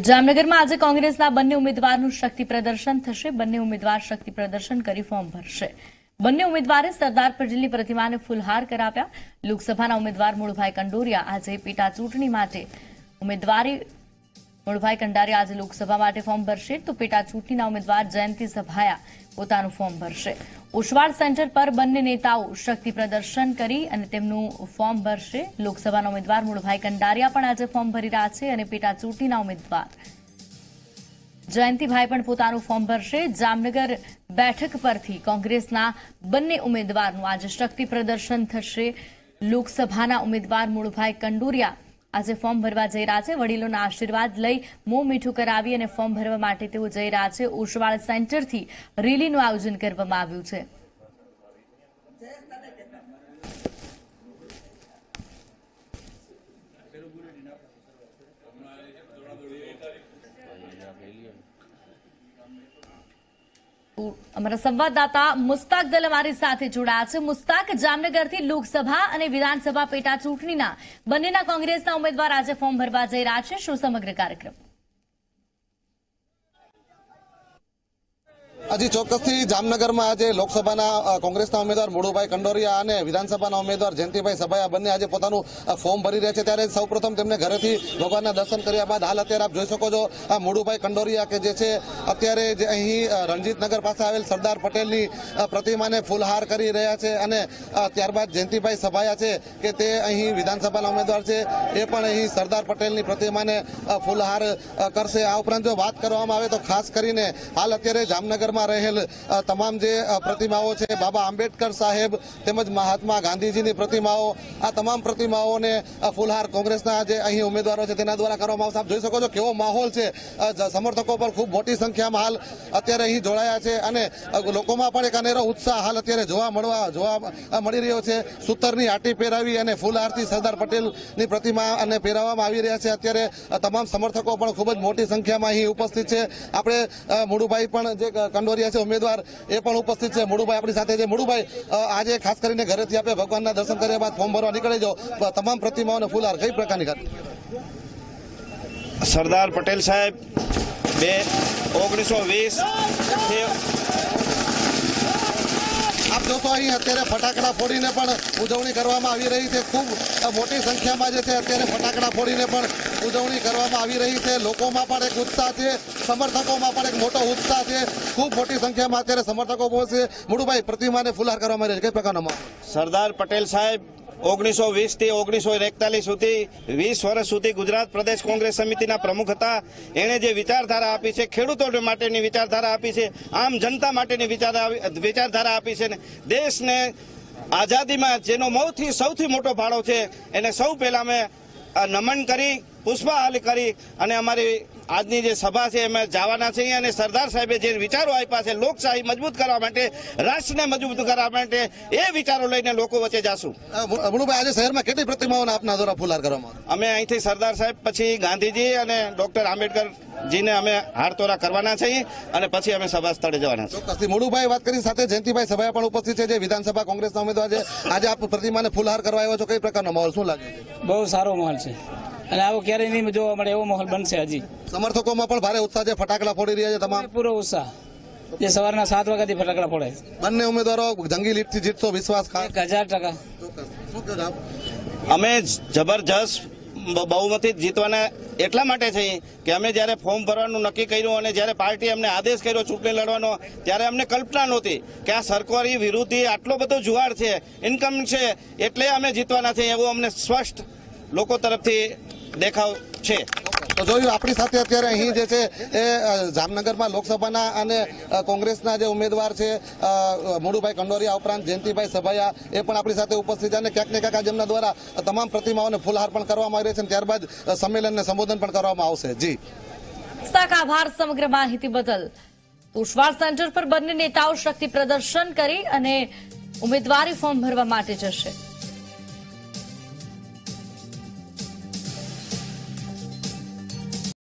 જામનગરમાં આજે કોંગ્રેસના બંને ઉમેદવારનું શક્તિ પ્રદર્શન થશે. બંને ઉમેદવાર શક્તિ પ્રદર્શન કરી ફોર્મ ભરશે. બંને ઉમેદવારે સરદાર પટેલની પ્રતિમાને ફૂલહાર કરાવ્યા. લોકસભાના ઉમેદવાર મુળભાઈ કંડોરિયા આજે પેટા ચૂંટણી માટે ઉમેદવારી મુળભાઈ કંડારિયા આજે લોકસભા માટે ફોર્મ ભરશે. તો પેટા ચૂંટણીના ઉમેદવાર જયંતિ સભાયા પોતાનું ફોર્મ ભરશે. ઉશવાડ સેન્ટર પર બંને નેતાઓ શક્તિ પ્રદર્શન કરી અને તેમનું ફોર્મ ભરશે. લોકસભાના ઉમેદવાર મુળભાઈ કંડારિયા પણ આજે ફોર્મ ભરી રહ્યા છે અને પેટા ચૂંટણીના ઉમેદવાર જયંતિભાઈ પણ પોતાનું ફોર્મ ભરશે. જામનગર બેઠક પરથી કોંગ્રેસના બંને ઉમેદવારનું આજે શક્તિ પ્રદર્શન થશે. લોકસભાના ઉમેદવાર મુળભાઈ કંડુરિયા આજે ફોર્મ ભરવા જઈ રહ્યા છે. વડીલોના આશીર્વાદ લઈ મોં મીઠું કરાવી અને ફોર્મ ભરવા માટે તેઓ જઈ રહ્યા છે. ઓશવાળ સેન્ટરથી રેલીનું આયોજન કરવામાં આવ્યું છે. અમારા સંવાદદાતા મુસ્તાક દલ અમારી સાથે જોડાયા છે. મુસ્તાક, જામનગરથી લોકસભા અને વિધાનસભા પેટા ચૂંટણીના બંનેના કોંગ્રેસના ઉમેદવાર આજે ફોર્મ ભરવા જઈ રહ્યા છે. શું સમગ્ર કાર્યક્રમ? હજી ચોક્કસથી જામનગરમાં આજે લોકસભાના કોંગ્રેસના ઉમેદવાર મોડુભાઈ કંડોરિયા અને વિધાનસભાના ઉમેદવાર જયંતિભાઈ સભાયા બંને આજે પોતાનું ફોર્મ ભરી રહ્યા છે. ત્યારે સૌપ્રથમ તેમને ઘરેથી ભગવાનના દર્શન કર્યા બાદ હાલ અત્યારે આપ જોઈ શકો છો, આ મોડુભાઈ કંડોરિયા કે જે છે, અત્યારે જે અહીં રણજીતનગર પાસે આવેલ સરદાર પટેલની પ્રતિમાને ફૂલહાર કરી રહ્યા છે અને ત્યારબાદ જયંતિભાઈ સભાયા છે કે તે અહીં વિધાનસભાના ઉમેદવાર છે, એ પણ અહીં સરદાર પટેલની પ્રતિમાને ફૂલહાર કરશે. આ ઉપરાંત જો વાત કરવામાં આવે તો ખાસ કરીને હાલ અત્યારે જામનગરમાં રહેલ તમામ જે પ્રતિમાઓ છે બાબા આંબેડકર સાહેબ તેમજ મહાત્મા ગાંધીજીની પ્રતિમાઓ આ તમામ પ્રતિમાઓને ફૂલહાર કોંગ્રેસના જે અહીં ઉમેદવારો છે તેના દ્વારા કરવામાં આવશે. જોઈ શકો છો કેવો માહોલ છે. સમર્થકો પણ ખૂબ મોટી સંખ્યામાં હાલ અત્યારે અહીં જોડાયા છે અને લોકોમાં પણ એક અનેરો ઉત્સાહ હાલ અત્યારે જોવા મળવા જોવા મળી રહ્યો છે. સૂતરની આટી પહેરાવી અને ફૂલહારથી સરદાર પટેલની પ્રતિમા અને પહેરાવવામાં આવી રહ્યા છે. અત્યારે તમામ સમર્થકો પણ ખૂબ જ મોટી સંખ્યામાં અહીં ઉપસ્થિત છે. આપણે અ, પણ જે કંડોરિયા છે ઉમેદવાર. એ પણ ઉપસ્થિત છે. મુળુભાઈ આપણી સાથે છે. મોડુભાઈ આજે ખાસ કરીને ઘરેથી આપે ભગવાનના દર્શન કર્યા બાદ ફોર્મ ભરવા નીકળી જાઓ. તમામ પ્રતિમાઓને ફૂલહાર કઈ પ્રકારની સરદાર પટેલ સાહેબ, બે ઓગણીસો વીસ આપ જોશો અહીં અત્યારે ફટાકડા ફોડીને પણ ઉજવણી કરવામાં આવી રહી છે. ખૂબ મોટી સંખ્યામાં જે છે અત્યારે ફટાકડા ફોડીને પણ ઉજવણી કરવામાં આવી રહી છે. લોકોમાં પણ એક ઉત્સાહ છે, સમર્થકોમાં પણ એક મોટો ઉત્સાહ છે. ખૂબ મોટી સંખ્યામાં અત્યારે સમર્થકો પહોંચશે. મુળુભાઈ પ્રતિમાને ફુલહાર કરવામાં આવી રહી છે. કઈ પ્રકારનો સરદાર પટેલ સાહેબ ઓગણીસો વીસથી ઓગણીસો એકતાલીસ સુધી, વીસ વર્ષ સુધી ગુજરાત પ્રદેશ કોંગ્રેસ સમિતિના પ્રમુખ હતા. એણે જે વિચારધારા આપી છે, ખેડૂતો માટેની વિચારધારા આપી છે, આમ જનતા માટેની વિચાર વિચારધારા આપી છે ને દેશને આઝાદીમાં જેનો મૌથી સૌથી મોટો ફાળો છે, એને સૌ પહેલા અમે નમન કરી પુષ્પાહાલી કરી અને અમારી આજની જે સભા છે એમાં જવાના છે અને સરદાર સાહેબે જે વિચારો આપ્યા છે લોકશાહી મજબૂત કરવા માટે રાષ્ટ્રને મજબૂત કરવા માટે એ વિચારો લઈને લોકો વચ્ચે જાશું. અમણુભાઈ આજે શહેરમાં કેટલી પ્રતિમાઓને આપના દ્વારા ફુલહાર કરવામાં અમે અહીંથી સરદાર સાહેબ પછી ગાંધીજી અને ડોક્ટર આંબેડકરજીને અમે હારતોરા કરવાના છીએ અને પછી અમે સભા સ્થળે જવાના છીએ. મોડુભાઈ વાત કરી સાથે જયંતિભાઈ સભા પણ ઉપસ્થિત છે જે વિધાનસભા કોંગ્રેસના ઉમેદવાર છે. આજે આપ પ્રતિમાને ફુલહાર કરવા આવ્યો છો કઈ પ્રકારનો માહોલ શું લાગે છે? બહુ સારો માહોલ છે. અને આવો ક્યારેય નહીં જોવા મળે એવો માહોલ બનશે હજી. સમર્થકોમાં પણ ભારે ઉત્સાહ છે ફટાકડા ફોડી રહ્યા છે તમામ. પૂરો ઉત્સાહ. જે સવારના સાત વાગ્યાથી ફટાકડા ફોડે. બંને ઉમેદવારો જંગી લીડથી જીતશો વિશ્વાસ એક હજાર ટકા. છો? અમે જબરજસ્ત બહુમતી જીતવાના એટલા માટે છે કે અમે જ્યારે ફોર્મ ભરવાનું નક્કી કર્યું અને જ્યારે પાર્ટી અમને આદેશ કર્યો ચૂંટણી લડવાનો ત્યારે અમને કલ્પના નહોતી કે આ સરકારી વિરોધી આટલો બધો જુવાળ છે ઇન્કમ છે એટલે અમે જીતવાના છીએ એવું અમને સ્પષ્ટ લોકો તરફથી દેખાવ છે. તો જોયું આપણી સાથે અત્યારે અહીં જે છે એ જામનગરમાં લોકસભાના અને કોંગ્રેસના જે ઉમેદવાર છે અ, કંડોરિયા ઉપરાંત જયંતિભાઈ સભાયા એ પણ આપણી સાથે ઉપસ્થિત છે અને ક્યાંક ને ક્યાંક જેમના દ્વારા તમામ પ્રતિમાઓને ફૂલહાર પણ કરવામાં આવી રહી છે અને ત્યારબાદ સંમેલનને સંબોધન પણ કરવામાં આવશે. જી. આભાર સમગ્ર માહિતી બદલ. ઉશવાડ સેન્ટર પર બંને નેતાઓ શક્તિ પ્રદર્શન કરી અને ઉમેદવારી ફોર્મ ભરવા માટે જશે.